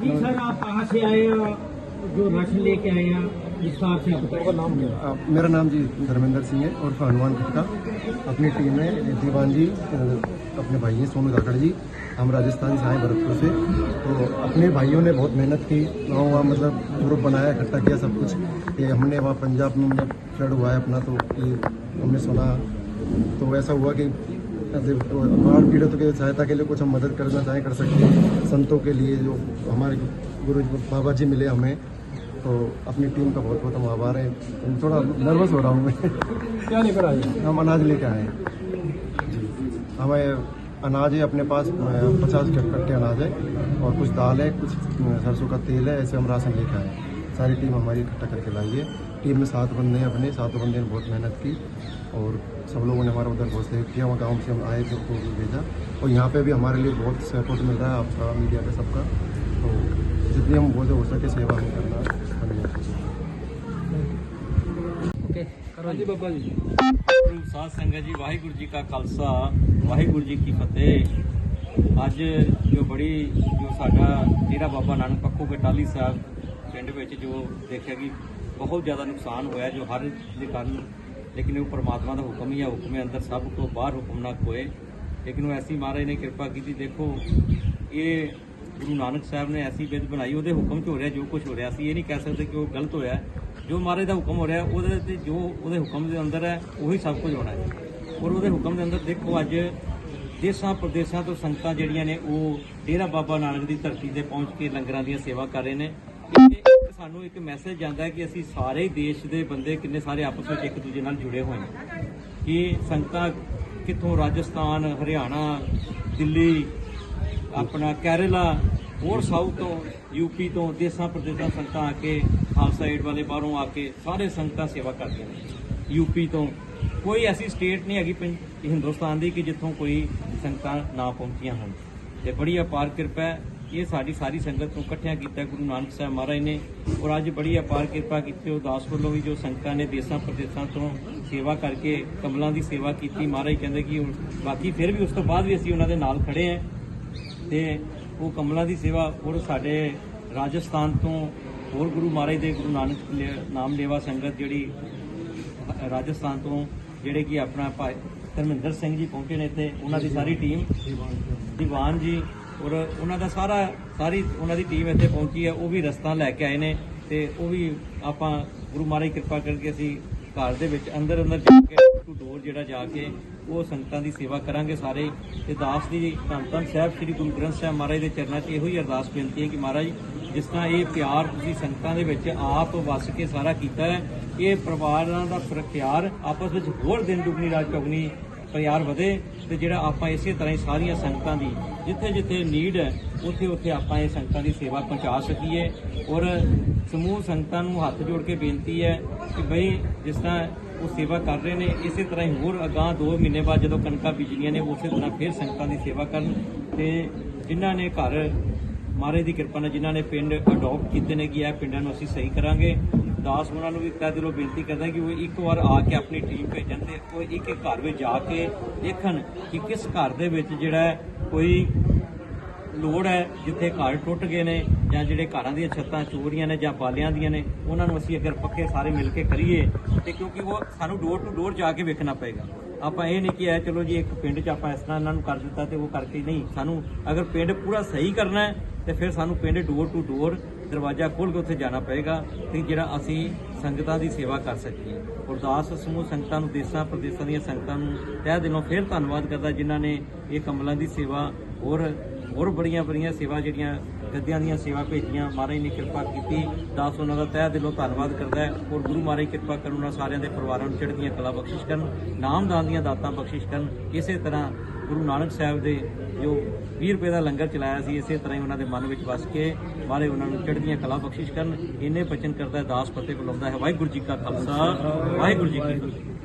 Di 上放钱没有 जो ration लेके आए हैं मेरा नाम जी धर्मेंद्र सिंह है और हनुमान खट्टा अपनी टीम में दीवान जी अपने भाई हैं सोनू धाकड़ जी। हम राजस्थान से आए भरतपुर से। तो अपने भाइयों ने बहुत मेहनत की गाँव वहाँ मतलब ग्रुप बनाया, इकट्ठा किया सब कुछ। ये हमने वहाँ पंजाब में मतलब फ्लड हुआ है अपना तो ये हमने सुना। तो ऐसा हुआ कि बाढ़ पीड़ितों की सहायता के लिए कुछ हम मदद करना चाहें, कर सकते हैं। संतों के लिए जो हमारे गुरु बाबा जी मिले हमें। तो अपनी टीम का बहुत बहुत हम आभार हैं। थोड़ा नर्वस हो रहा हूँ। मैं क्या लेकर आए? हम अनाज लेके आए। हैं जी। हमें अनाज है अपने पास पचास कट्टे अनाज है और कुछ दाल है कुछ सरसों का तेल है ऐसे हम राशन लेके आए। हैं सारी टीम हमारी इकट्ठा करके लाई है। टीम में सात बंदे हैं अपने सातों बंदे ने बहुत मेहनत की और सब लोगों ने हमारा उधर बहुत सहयोग किया। वहाँ गाँव से हम आए थे तो भेजा और यहाँ पे भी हमारे लिए बहुत सपोर्ट मिल रहा है आपका मीडिया का सबका। तो जितनी हम बोलते हो सके सेवा हम करना। ਹਾਂਜੀ ਬਾਬਾ ਜੀ। ਗੁਰੂ ਸਾਧ ਸੰਗਤ ਜੀ ਵਾਹਿਗੁਰੂ ਜੀ ਕਾ ਖਾਲਸਾ ਵਾਹਿਗੁਰੂ ਜੀ ਕੀ ਫਤਿਹ। ਅੱਜ ਜੋ ਬੜੀ ਜੋ ਸਾਡਾ ਡੇਰਾ ਬਾਬਾ ਨਾਨਕ ਪੱਖੋ ਗਟਾਲੀ ਸਾਹਿਬ ਪਿੰਡ ਵਿੱਚ ਜੋ ਦੇਖਿਆ ਕਿ ਬਹੁਤ ਜ਼ਿਆਦਾ ਨੁਕਸਾਨ ਹੋਇਆ ਜੋ ਹਰ ਦੇ ਕਾਰਨ ਲੇਕਿਨ ਉਹ ਪਰਮਾਤਮਾ ਦਾ ਹੁਕਮ ਹੀ ਹੈ ਹੁਕਮੇ ਅੰਦਰ ਸਭ ਤੋਂ ਬਾਹਰ ਹੁਕਮ ਨਾ ਕੋਏ ਲੇਕਿਨ ਉਹ ਐਸੀ ਮਹਾਰਾਜ ਨੇ ਕਿਰਪਾ ਕੀਤੀ ਦੇਖੋ ਇਹ ਗੁਰੂ ਨਾਨਕ ਸਾਹਿਬ ਨੇ ਐਸੀ ਬਿਦ ਬਣਾਈ ਉਹਦੇ ਹੁਕਮ 'ਚ ਹੋ ਰਿਹਾ ਜੋ ਕੁਝ ਹੋ ਰਿਹਾ ਸੀ ਇਹ ਨਹੀਂ ਕਹਿ ਸਕਦੇ ਕਿ ਉਹ ਗਲਤ ਹੋਇਆ। ਜੋ ਮਹਾਰਾਜ ਦਾ ਹੁਕਮ ਹੋ ਰਿਹਾ, ਉਹਦੇ ਤੇ ਜੋ ਉਹਦੇ ਹੁਕਮ ਦੇ ਅੰਦਰ ਹੈ, ਉਹੀ ਸਭ ਕੁਝ ਹੋਣਾ ਹੈ। ਔਰ ਉਹਦੇ ਹੁਕਮ ਦੇ ਅੰਦਰ ਦੇਖੋ ਅੱਜ ਦੇਸਾਂ ਪ੍ਰਦੇਸਾਂ ਤੋਂ ਸੰਗਤਾਂ ਜਿਹੜੀਆਂ ਨੇ, ਉਹ ਡੇਰਾ ਬਾਬਾ ਨਾਨਕ ਦੀ ਧਰਤੀ ਤੇ ਪਹੁੰਚ ਕੇ ਲੰਗਰਾਂ ਦੀਆਂ ਸੇਵਾ ਕਰ ਰਹੇ ਨੇ। ਇਹ ਸਾਨੂੰ ਇੱਕ ਮੈਸੇਜ ਜਾਂਦਾ ਹੈ ਕਿ ਅਸੀਂ ਸਾਰੇ ਹੀ ਦੇਸ਼ ਦੇ ਬੰਦੇ ਕਿੰਨੇ ਸਾਰੇ ਆਪਸ ਵਿੱਚ ਇੱਕ ਦੂਜੇ ਨਾਲ ਜੁੜੇ ਹੋਏ ਨੇ। ਕਿ ਸੰਗਤਾਂ ਕਿੱਥੋਂ ਰਾਜਸਥਾਨ, ਹਰਿਆਣਾ, ਦਿੱਲੀ, ਆਪਣਾ ਕੇਰਲਾ, ਹੋਰ ਸਾਊਥ ਤੋਂ ਯੂਪੀ ਤੋਂ, ਦੇਸਾਂ ਪ੍ਰਦੇਸਾਂ ਸੰਗਤਾਂ ਆ ਕੇ ਖਾਲਸਾ ਏਡ ਵਾਲੇ ਬਾਹਰੋਂ ਆ ਕੇ ਸਾਰੇ ਸੰਗਤਾਂ ਸੇਵਾ ਕਰਦੀਆਂ ਨੇ। ਯੂਪੀ ਤੋਂ ਕੋਈ ਐਸੀ ਸਟੇਟ ਨਹੀਂ ਹੈਗੀ ਪੰ- ਹਿੰਦੁਸਤਾਨ ਦੀ ਕਿ ਜਿੱਥੋਂ ਕੋਈ ਸੰਗਤਾਂ ਨਾ ਪਹੁੰਚੀਆਂ ਹਨ ਤੇ ਬੜੀ ਅਪਾਰ ਕਿਰਪਾ ਹੈ, ਇਹ ਸਾਡੀ ਸਾਰੀ ਸੰਗਤ ਨੂੰ ਇਕੱਠਿਆਂ ਕੀਤਾ, ਗੁਰੂ ਨਾਨਕ ਸਾਹਿਬ ਮਹਾਰਾਜ ਨੇ। ਔਰ ਅੱਜ ਬੜੀ ਅਪਾਰ ਕਿਰਪਾ ਕੀਤੀ ਉਦਾਸ ਵੱਲੋਂ ਵੀ ਜੋ ਸੰਗਤਾਂ ਨੇ ਦੇਸਾਂ ਪ੍ਰਦੇਸਾਂ ਤੋਂ ਸੇਵਾ ਕਰਕੇ ਕਮਲਾਂ ਦੀ ਸੇਵਾ ਕੀਤੀ। ਮਹਾਰਾਜ ਕਹਿੰਦੇ ਕਿ ਬਾਕੀ ਫਿਰ ਵੀ ਉਸ ਤੋਂ ਬਾਅਦ ਵੀ ਅਸੀਂ ਉਹਨਾਂ ਦੇ ਨਾਲ ਖੜੇ ਹਾਂ। ਤੇ ਉਹ ਕਮਲਾਂ ਦੀ ਸੇਵਾ, ਔਰ ਸਾਡੇ ਰਾਜਸਥਾਨ ਤੋਂ ਹੋਰ ਗੁਰੂ ਮਹਾਰਾਜ ਦੇ ਗੁਰੂ ਨਾਨਕ ਲੇ- ਨਾਮ ਲੇਵਾ ਸੰਗਤ ਜਿਹੜੀ ਰਾਜਸਥਾਨ ਤੋਂ, ਜਿਹੜੇ ਕਿ ਆਪਣਾ ਭਾਈ ਧਰਮਿੰਦਰ ਸਿੰਘ ਜੀ ਪਹੁੰਚੇ ਨੇ ਇੱਥੇ, ਉਹਨਾਂ ਦੀ ਸਾਰੀ ਟੀਮ ਦੀਵਾਨ ਜੀ, ਔਰ ਉਹਨਾਂ ਦਾ ਸਾਰਾ, ਸਾਰੀ ਉਹਨਾਂ ਦੀ ਟੀਮ ਇੱਥੇ ਪਹੁੰਚੀ ਹੈ, ਉਹ ਵੀ ਰਸਤਾ ਲੈ ਕੇ ਆਏ ਨੇ, ਤੇ ਉਹ ਵੀ ਆਪਾਂ ਗੁਰੂ ਮਹਾਰਾਜ ਕਿਰਪਾ ਕਰਕੇ ਅਸੀਂ ਘਰ ਦੇ ਵਿੱਚ ਅੰਦਰ ਅੰਦਰ ਜਾ ਕੇ ਟੂ ਡੋਰ ਜਿਹੜਾ ਜਾ ਕੇ ਉਹ ਸੰਗਤਾਂ ਦੀ ਸੇਵਾ ਕਰਾਂਗੇ ਸਾਰੇ। ਤੇ ਦਾਸ ਦੀ ਧੰਨ ਧੰਨ ਸਾਹਿਬ, ਸ੍ਰੀ ਗੁਰੂ ਗ੍ਰੰਥ ਸਾਹਿਬ ਮਹਾਰਾਜ ਦੇ ਚਰਨਾਂ 'ਚ ਇਹੋ ਹੀ ਅਰਦਾਸ ਬੇਨਤੀ ਹੈ ਕਿ ਮਹਾਰਾਜ, ਜਿਸ ਤਰ੍ਹਾਂ ਇਹ ਪਿਆਰ ਤੁਸੀਂ ਸੰਗਤਾਂ ਦੇ ਵਿੱਚ ਆਪ ਵਸ ਕੇ ਸਾਰਾ ਕੀਤਾ ਹੈ, ਇਹ ਪਰਿਵਾਰਾਂ ਦਾ ਫਿਰ ਪਿਆਰ ਆਪਸ ਵਿੱਚ ਹੋਰ ਦਿਨ ਦੁਗਣੀ ਰਾਤ ਚੌਗਣੀ ਪਿਆਰ ਵਧੇ ਤੇ ਜਿਹੜਾ ਆਪਾਂ ਇਸੇ ਤਰ੍ਹਾਂ ਹੀ ਸਾਰੀਆਂ ਸੰਗਤਾਂ ਦੀ, ਜਿੱਥੇ ਜਿੱਥੇ ਨੀਡ ਹੈ, ਉੱਥੇ ਉੱਥੇ ਆਪਾਂ ਇਹ ਸੰਗਤਾਂ ਦੀ ਸੇਵਾ ਪਹੁੰਚਾ ਸਕੀਏ। ਔਰ ਸਮੂਹ ਸੰਗਤਾਂ ਨੂੰ ਹੱਥ ਜੋੜ ਕੇ ਬੇਨਤੀ ਹੈ ਕਿ ਬਈ ਜਿਸ ਤਰ੍ਹਾਂ ਉਹ ਸੇਵਾ ਕਰ ਰਹੇ ਨੇ, ਇਸੇ ਤਰ੍ਹਾਂ ਹੀ ਹੋਰ ਅਗਾਹ 2 ਮਹੀਨੇ ਬਾਅਦ ਜਦੋਂ ਕਣਕਾਂ ਬੀਜਣੀਆਂ ਨੇ, ਉਸੇ ਤਰ੍ਹਾਂ ਫਿਰ ਸੰਗਤਾਂ ਦੀ ਸੇਵਾ ਕਰਨ। ਤੇ ਜਿਨ੍ਹਾਂ ਨੇ ਘਰ, ਮਹਾਰਾਜ ਦੀ ਕਿਰਪਾ ਨਾਲ ਜਿਨ੍ਹਾਂ ਨੇ ਪਿੰਡ ਅਡਾਪਟ ਕੀਤੇ ਨੇ ਕਿ ਇਹ ਪਿੰਡਾਂ ਨੂੰ ਅਸੀਂ ਸਹੀ ਕਰਾਂਗੇ। ਦਾਸ ਉਹਨਾਂ ਨੂੰ ਵੀ ਤਹਿ ਦਿਲੋਂ ਬੇਨਤੀ ਕਰਦਾ ਕਿ ਉਹ ਇੱਕ ਵਾਰ ਆ ਕੇ ਆਪਣੀ ਟੀਮ ਭੇਜਣ ਤੇ ਉਹ ਇੱਕ ਇੱਕ ਘਰ ਵਿੱਚ ਜਾ ਕੇ ਦੇਖਣ ਕਿ ਕਿਸ ਘਰ ਦੇ ਵਿੱਚ ਜਿਹੜਾ ਕੋਈ ਲੋੜ ਹੈ, ਜਿੱਥੇ ਘਰ ਟੁੱਟ ਗਏ ਨੇ ਜਾਂ ਜਿਹੜੇ ਘਰਾਂ ਦੀਆਂ ਛੱਤਾਂ ਚੋਰੀਆਂ ਨੇ ਜਾਂ ਬਾਲਿਆਂ ਦੀਆਂ ਨੇ, ਉਹਨਾਂ ਨੂੰ ਅਸੀਂ ਅਗਰ ਪੱਕੇ ਸਾਰੇ ਮਿਲ ਕੇ ਕਰੀਏ ਤੇ ਕਿਉਂਕਿ ਉਹ ਸਾਨੂੰ ਡੋਰ ਟੂ ਡੋਰ ਜਾ ਕੇ ਵੇਖਣਾ ਪਏਗਾ। ਆਪਾਂ ਇਹ ਨਹੀਂ ਕਿ ਐ ਚਲੋ ਜੀ, ਇੱਕ ਪਿੰਡ 'ਚ ਆਪਾਂ ਇਸ ਤਰ੍ਹਾਂ ਇਹਨਾਂ ਨੂੰ ਕਰ ਦਿੱਤਾ ਤੇ ਉਹ ਕਰਕੇ ਨਹੀਂ। ਸਾਨੂੰ ਅਗਰ ਪਿੰਡ ਪੂਰਾ ਸਹੀ ਕਰਨਾ ਹੈ, ਤੇ ਫਿਰ ਸਾਨੂੰ ਪਿੰਡ ਡੋਰ ਟੂ ਡੋਰ ਦਰਵਾਜ਼ਾ ਖੋਲ੍ਹ ਕੇ ਉੱਥੇ ਜਾਣਾ ਪਏਗਾ ਤੇ ਜਿਹੜਾ ਅਸੀਂ ਸੰਗਤਾਂ ਦੀ ਸੇਵਾ ਕਰ ਸਕੀਏ। ਗੁਰਦਾਸ ਸਮੂਹ ਸੰਗਤਾਂ ਨੂੰ ਦੇਸਾਂ ਪ੍ਰਦੇਸਾਂ ਦੀਆਂ ਸੰਗਤਾਂ ਨੂੰ ਤਹਿ ਦਿਲੋਂ ਫਿਰ ਧੰਨਵਾਦ ਕਰਦਾ ਜਿਨ੍ਹਾਂ ਨੇ ਇਹ ਕਮਲਾਂ ਦੀ ਸੇਵਾ ਹੋਰ ਹੋਰ ਬੜੀਆਂ ਬੜੀਆਂ ਸੇਵਾ ਜਿਹੜੀਆਂ ਗੱਦਿਆਂ ਦੀਆਂ ਸੇਵਾ ਭੇਜੀਆਂ। ਮਹਾਰਾਜ ਨੇ ਕਿਰਪਾ ਕੀਤੀ। ਦਾਸ ਉਹਨਾਂ ਦਾ ਤਹਿ ਦਿਲੋਂ ਧੰਨਵਾਦ ਕਰਦਾ ਹੈ। ਔਰ ਗੁਰੂ ਮਹਾਰਾਜ ਕਿਰਪਾ ਕਰਨ ਉਹਨਾਂ ਸਾਰਿਆਂ ਦੇ ਪਰਿਵਾਰਾਂ ਨੂੰ ਚੜ੍ਹਦੀਆਂ ਕਲਾ ਬਖਸ਼ਿਸ਼ ਕਰਨ, ਨਾਮਦਾਨ ਦੀਆਂ ਦਾਤਾਂ ਬਖਸ਼ਿਸ਼ ਕਰਨ। ਇਸੇ ਤਰ੍ਹਾਂ ਗੁਰੂ ਨਾਨਕ ਸਾਹਿਬ ਦੇ ਜੋ 20 ਰੁਪਏ ਦਾ ਲੰਗਰ ਚਲਾਇਆ ਸੀ, ਇਸੇ ਤਰ੍ਹਾਂ ਹੀ ਉਹਨਾਂ ਦੇ ਮਨ ਵਿੱਚ ਵਸ ਕੇ ਮਹਾਰਾਜ ਉਹਨਾਂ ਨੂੰ ਚੜ੍ਹਦੀਆਂ ਕਲਾ ਬਖਸ਼ਿਸ਼ ਕਰਨ। ਇੰਨੇ ਬਚਨ ਕਰਦਾ ਦਾਸ ਫਤਿਹ ਬੁਲਾਉਂਦਾ ਹੈ। ਵਾਹਿਗੁਰੂ ਜੀ ਕਾ ਖਾਲਸਾ, ਵਾਹਿਗੁਰੂ ਜੀ ਕੀ ਫਤਿਹ।